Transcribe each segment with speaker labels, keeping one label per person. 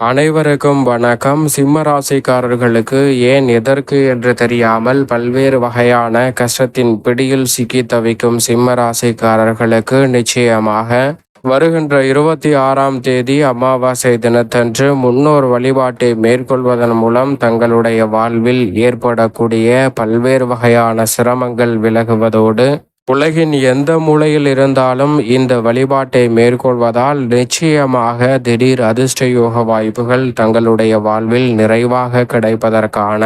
Speaker 1: அனைவருக்கும் வணக்கம். சிம்ம ராசிக்காரர்களுக்கு ஏன் எதற்கு என்று தெரியாமல் பல்வேறு வகையான கஷ்டத்தின் பிடியில் சிக்கி தவிக்கும் சிம்ம ராசிக்காரர்களுக்கு நிச்சயமாக வருகின்ற இருபத்தி ஆறாம் தேதி அமாவாசை தினத்தன்று முன்னோர் வழிபாட்டை மேற்கொள்வதன் மூலம் தங்களுடைய வாழ்வில் ஏற்படக்கூடிய பல்வேறு வகையான சிரமங்கள் விலகுவதோடு உலகின் எந்த மூலையில் இருந்தாலும் இந்த வழிபாட்டை மேற்கொள்வதால் நிச்சயமாக திடீர் அதிர்ஷ்ட யோக வாய்ப்புகள் தங்களுடைய வாழ்வில் நிறைவாக கிடைப்பதற்கான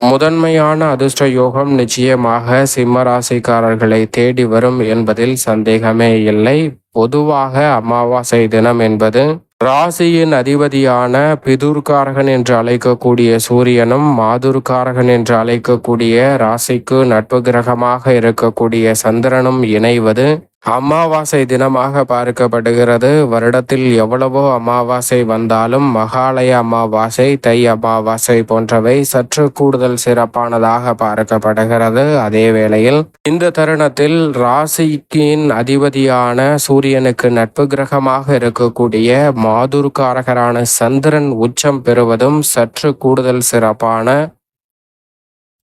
Speaker 1: முதன்மையான அதிர்ஷ்ட யோகம் நிச்சயமாக சிம்ம ராசிக்காரர்களை தேடி வரும் என்பதில் சந்தேகமே இல்லை. பொதுவாக அமாவாசை தினம் என்பது ராசியின் அதிபதியான பிதுர்காரகன் என்று அழைக்கக்கூடிய சூரியனும் மாதுர்காரகன் என்று அழைக்கக்கூடிய ராசிக்கு நட்பு கிரகமாக இருக்கக்கூடிய சந்திரனும் இணைவது அமாவாசை தினமாக பார்க்கப்படுகிறது. வருடத்தில் எவ்வளவோ அமாவாசை வந்தாலும் மகாலய அமாவாசை தை அமாவாசை போன்றவை சற்று கூடுதல் சிறப்பானதாக பார்க்கப்படுகிறது. அதே வேளையில் இந்த தருணத்தில் ராசிக்கின் அதிபதியான சூரியனுக்கு நட்பு கிரகமாக இருக்கக்கூடிய மாதுர்காரகரான சந்திரன் உச்சம் பெறுவதும் சற்று கூடுதல் சிறப்பான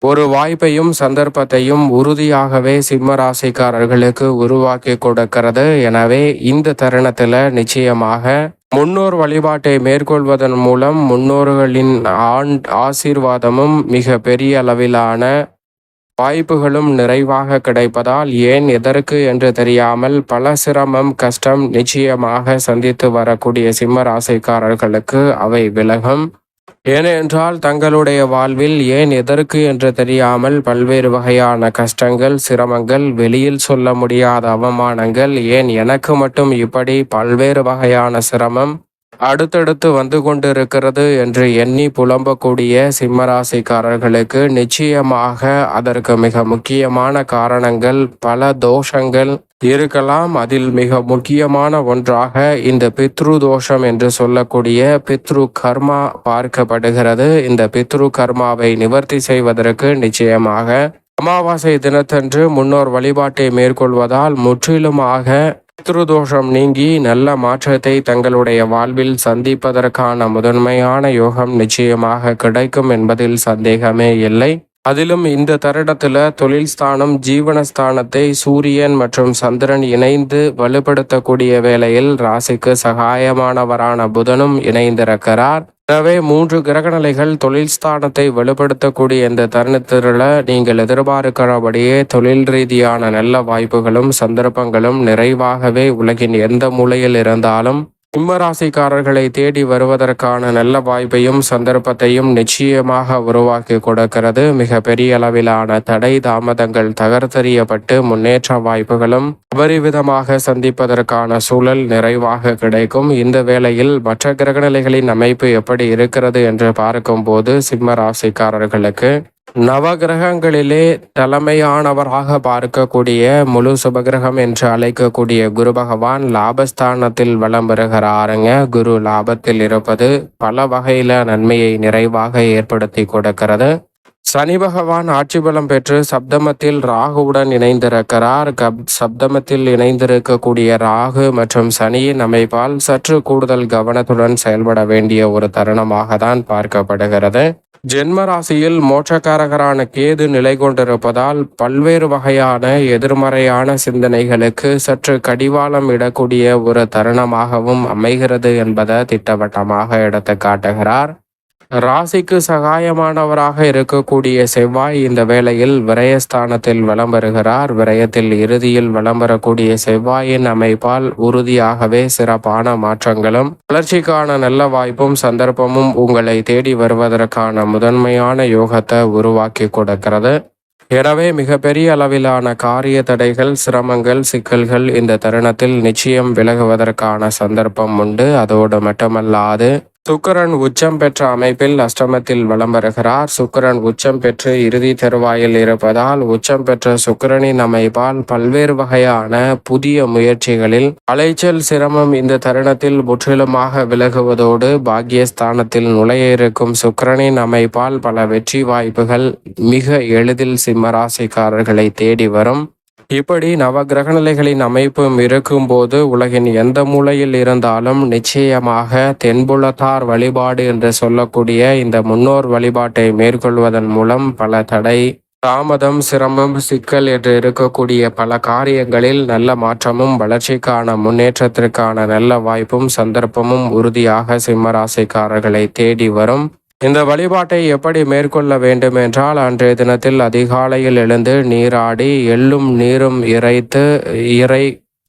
Speaker 1: ஒரு வாய்ப்பையும் சந்தர்ப்பத்தையும் உறுதியாகவே சிம்மராசிக்காரர்களுக்கு உருவாக்கி கொடுக்கிறது. எனவே இந்த தருணத்தில் நிச்சயமாக முன்னோர் வழிபாட்டை மேற்கொள்வதன் மூலம் முன்னோர்களின் ஆண் ஆசீர்வாதமும் மிக பெரிய அளவிலான வாய்ப்புகளும் நிறைவாக கிடைப்பதால் ஏன் எதற்கு என்று தெரியாமல் பல சிரமம் கஷ்டம் நிச்சயமாக சந்தித்து வரக்கூடிய சிம்ம ராசிக்காரர்களுக்கு அவை விலகும். ஏனென்றால் தங்களுடைய வாழ்வில் ஏன் எதற்கு என்று தெரியாமல் பல்வேறு வகையான கஷ்டங்கள் சிரமங்கள் வெளியில் சொல்ல முடியாத அவமானங்கள் ஏன் எனக்கு மட்டும் இப்படி பல்வேறு வகையான சிரமம்? அடுத்தடுத்து வந்து கொண்டிருக்கிறது என்று எண்ணி புலம்பக்கூடிய சிம்மராசிக்காரர்களுக்கு நிச்சயமாக அதற்கு மிக முக்கியமான காரணங்கள் பல தோஷங்கள் இருக்கலாம். அதில் மிக முக்கியமான ஒன்றாக இந்த பித்ரு தோஷம் என்று சொல்லக்கூடிய பித்ரு கர்மா பார்க்கப்படுகிறது. இந்த பித்ரு கர்மாவை நிவர்த்தி செய்வதற்கு நிச்சயமாக அமாவாசை தினத்தன்று முன்னோர் வழிபாட்டை மேற்கொள்வதால் முற்றிலுமாக பித்ருதோஷம் நீங்கி நல்ல மாற்றத்தை தங்களுடைய வாழ்வில் சந்திப்பதற்கான முதன்மையான யோகம் நிச்சயமாக கிடைக்கும் என்பதில் சந்தேகமே இல்லை. அதிலும் இந்த தருடத்தில் தொழில் ஸ்தானம் ஜீவனஸ்தானத்தை சூரியன் மற்றும் சந்திரன் இணைந்து வலுப்படுத்தக்கூடிய வேளையில் ராசிக்கு சகாயமானவரான புதனும் இணைந்திருக்கிறார். எனவே மூன்று கிரகநிலைகள் தொழில் ஸ்தானத்தை வலுப்படுத்தக்கூடிய இந்த தருணத்தில் நீங்கள் எதிர்பார்க்கிறபடியே தொழில் ரீதியான நல்ல வாய்ப்புகளும் சந்தர்ப்பங்களும் நிறைவாகவே உலகின் எந்த மூலையில் இருந்தாலும் சிம்மராசிக்காரர்களை தேடி வருவதற்கான நல்ல வாய்ப்பையும் சந்தர்ப்பத்தையும் நிச்சயமாக உருவாக்கி கொடுக்கிறது. மிக பெரிய அளவிலான தடை தாமதங்கள் தகர்த்தறியப்பட்டு முன்னேற்ற வாய்ப்புகளும் அபரிவிதமாக சந்திப்பதற்கான சூழல் நிறைவாக கிடைக்கும். இந்த வேளையில் மற்ற கிரகநிலைகளின் அமைப்பு எப்படி இருக்கிறது என்று பார்க்கும்போது சிம்ம ராசிக்காரர்களுக்கு நவகிரகங்களிலே தலைமையானவராக பார்க்கக்கூடிய முழு சுபகிரகம் என்று அழைக்கக்கூடிய குரு பகவான் லாபஸ்தானத்தில் வலம் பெறுகிறாருங்க குரு லாபத்தில் இருப்பது பல வகையில நன்மையை நிறைவாக ஏற்படுத்தி கொடுக்கிறது. சனி பகவான் ஆட்சி பலம் பெற்று சப்தமத்தில் ராகுவுடன் இணைந்திருக்கிறார் கப் சப்தமத்தில் இணைந்திருக்கக்கூடிய ராகு மற்றும் சனியின் அமைப்பால் சற்று கூடுதல் கவனத்துடன் செயல்பட வேண்டிய ஒரு தருணமாக தான் பார்க்கப்படுகிறது. ஜென்ம ராசியில் மோட்சக்காரகரான கேது நிலை கொண்டிருப்பதால் பல்வேறு வகையான எதிர்மறையான சிந்தனைகளுக்கு சற்று கடிவாளம் இடக்கூடிய ஒரு தருணமாகவும் அமைகிறது என்பதை திட்டவட்டமாக எடுத்து காட்டுகிறார் ராசிக்கு சகாயமானவராக இருக்கக்கூடிய செவ்வாய் இந்த வேளையில் விரயஸ்தானத்தில் வலம் வருகிறார். விரயத்தில் இறுதியில் வலம் வரக்கூடிய செவ்வாயின் அமைப்பால் உறுதியாகவே சிறப்பான மாற்றங்களும் வளர்ச்சிக்கான நல்ல வாய்ப்பும் சந்தர்ப்பமும் உங்களை தேடி வருவதற்கான முதன்மையான யோகத்தை உருவாக்கி கொடுக்கிறது. எனவே மிகப்பெரிய அளவிலான காரிய தடைகள் சிரமங்கள் சிக்கல்கள் இந்த தருணத்தில் நிச்சயம் விலகுவதற்கான சந்தர்ப்பம் உண்டு. அதோடு மட்டுமல்லாது சுக்கரன் உச்சம் பெற்ற அமைப்பில் அஷ்டமத்தில் வலம் வருகிறார். சுக்கரன் உச்சம் பெற்று இறுதி தருவாயில் இருப்பதால் உச்சம் பெற்ற சுக்கரனின் அமைப்பால் பல்வேறு வகையான புதிய முயற்சிகளில் அலைச்சல் சிரமம் இந்த தருணத்தில் முற்றிலுமாக விலகுவதோடு பாக்கியஸ்தானத்தில் நுழைய இருக்கும் சுக்கரனின் அமைப்பால் பல வெற்றி வாய்ப்புகள் மிக எளிதில் சிம்மராசிக்காரர்களை தேடி வரும். இப்படி நவகிரக நிலைகளின் அமைப்பும் இருக்கும்போது உலகின் எந்த மூலையில் இருந்தாலும் நிச்சயமாக தென்புலத்தார் வழிபாடு என்று சொல்லக்கூடிய இந்த முன்னோர் வழிபாட்டை மேற்கொள்வதன் மூலம் பல தடை தாமதம் சிரமம் சிக்கல் என்று இருக்கக்கூடிய பல காரியங்களில் நல்ல மாற்றமும் வளர்ச்சிக்கான முன்னேற்றத்திற்கான நல்ல வாய்ப்பும் சந்தர்ப்பமும் உறுதியாக சிம்மராசிக்காரர்களை தேடி வரும். இந்த வழிபாட்டை எப்படி மேற்கொள்ள வேண்டும் என்றால் அன்றைய தினத்தில் அதிகாலையில் எழுந்து நீராடி எள்ளும் நீரும் இறைத்து இறை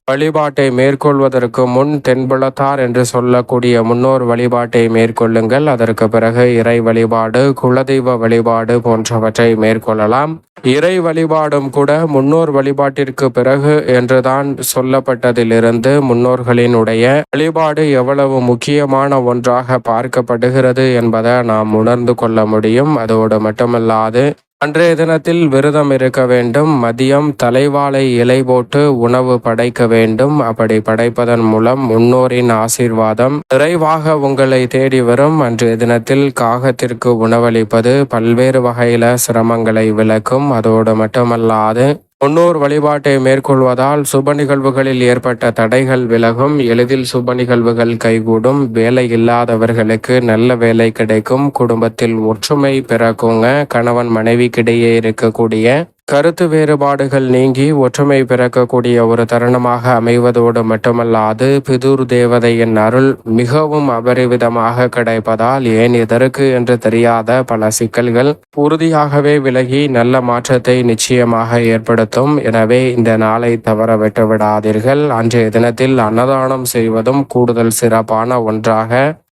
Speaker 1: வழிபாட்டை மேற்கொள்வதற்கு முன் தென்புலத்தார் என்று சொல்லக்கூடிய முன்னோர் வழிபாட்டை மேற்கொள்ளுங்கள். அதற்கு பிறகு இறை வழிபாடு குலதெய்வ வழிபாடு போன்றவற்றை மேற்கொள்ளலாம். இறை வழிபாடும் கூட முன்னோர் வழிபாட்டிற்கு பிறகு என்றுதான் சொல்லப்பட்டதிலிருந்து முன்னோர்களினுடைய வழிபாடு எவ்வளவு முக்கியமான ஒன்றாக பார்க்கப்படுகிறது என்பதை நாம் உணர்ந்து கொள்ள முடியும். அதோடு மட்டுமல்லாது அன்றைய தினத்தில் விரதம் இருக்க வேண்டும். மதியம் தலைவாழை இலை போட்டு உணவு படைக்க வேண்டும். அப்படி படைப்பதன் மூலம் முன்னோரின் ஆசீர்வாதம் நிறைவாக உங்களை தேடி வரும். அன்றைய தினத்தில் காகத்திற்கு உணவளிப்பது பல்வேறு வகையில சிரமங்களை விளக்கும். அதோடு மட்டுமல்லாது முன்னோர் வழிபாட்டை மேற்கொள்வதால் சுப நிகழ்வுகளில் ஏற்பட்ட தடைகள் விலகும். எளிதில் சுப நிகழ்வுகள் கைகூடும். வேலை இல்லாதவர்களுக்கு நல்ல வேலை கிடைக்கும். குடும்பத்தில் ஒற்றுமை பிறக்குங்க. கணவன் மனைவிக்கிடையே இருக்கக்கூடிய கருத்து வேறுபாடுகள் நீங்கி ஒற்றுமை பிறக்கக்கூடிய ஒரு தருணமாக அமைவதோடு மட்டுமல்லாது பிதுர் தேவதையின் அருள் மிகவும் அபரிவிதமாக கிடைப்பதால் ஏன் எதற்கு என்று தெரியாத பல சிக்கல்கள் உறுதியாகவே விலகி நல்ல மாற்றத்தை நிச்சயமாக ஏற்படுத்தும். எனவே இந்த நாளை தவற விட்டுவிடாதீர்கள். அன்றைய தினத்தில் அன்னதானம் செய்வதும் கூடுதல் சிறப்பான ஒன்றாக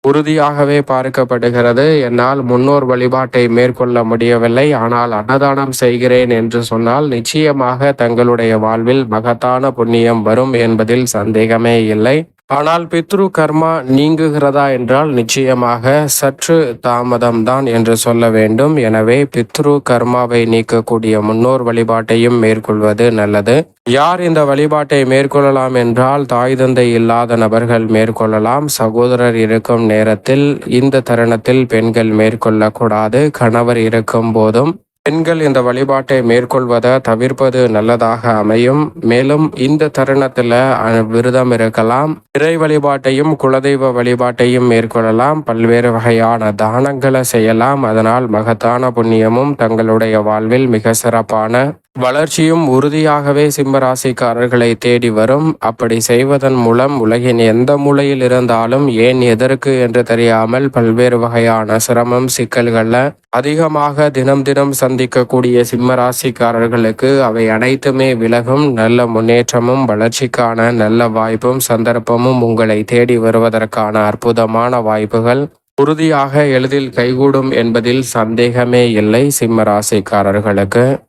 Speaker 1: உறுதியாகவே பார்க்கப்படுகிறது. என்னால் முன்னோர் வழிபாட்டை மேற்கொள்ள முடியவில்லை. ஆனால் அன்னதானம் செய்கிறேன் என்று சொன்னால் நிச்சயமாக தங்களுடைய வாழ்வில் மகத்தான புண்ணியம் வரும் என்பதில் சந்தேகமே இல்லை. ஆனால் பித்ரு கர்மா நீங்குகிறதா என்றால் நிச்சயமாக சற்று தாமதம்தான் என்று சொல்ல வேண்டும். எனவே பித்ரு கர்மாவை நீக்கக்கூடிய முன்னோர் வழிபாட்டையும் மேற்கொள்வது நல்லது. யார் இந்த வழிபாட்டை மேற்கொள்ளலாம் என்றால் தாய் தந்தை இல்லாத நபர்கள் மேற்கொள்ளலாம். சகோதரர் இருக்கும் நேரத்தில் இந்த தருணத்தில் பெண்கள் மேற்கொள்ளக்கூடாது. கணவர் இருக்கும் போதும் பெண்கள் இந்த வழிபாட்டை மேற்கொள்வதை தவிர்ப்பது நல்லதாக அமையும். மேலும் இந்த தருணத்துல விரதம் இருக்கலாம். இறை வழிபாட்டையும் குலதெய்வ வழிபாட்டையும் மேற்கொள்ளலாம். பல்வேறு வகையான தானங்களை செய்யலாம். அதனால் மகத்தான புண்ணியமும் தங்களுடைய வாழ்வில் மிக சிறப்பான வளர்ச்சியும் உறுதியாகவே சிம்மராசிக்காரர்களை தேடி வரும். அப்படி செய்வதன் மூலம் உலகின் எந்த மூலையில் இருந்தாலும் ஏன் எதற்கு என்று தெரியாமல் பல்வேறு வகையான சிரமம் சிக்கல்கள்ல அதிகமாக தினம் தினம் சந்திக்கக்கூடிய சிம்மராசிக்காரர்களுக்கு அவை அனைத்துமே விலகும். நல்ல முன்னேற்றமும் வளர்ச்சிக்கான நல்ல வாய்ப்பும் சந்தர்ப்பமும் உங்களை தேடி வருவதற்கான அற்புதமான வாய்ப்புகள். உறுதியாக எளிதில் கைகூடும் என்பதில் சந்தேகமே இல்லை சிம்மராசிக்காரர்களுக்கு.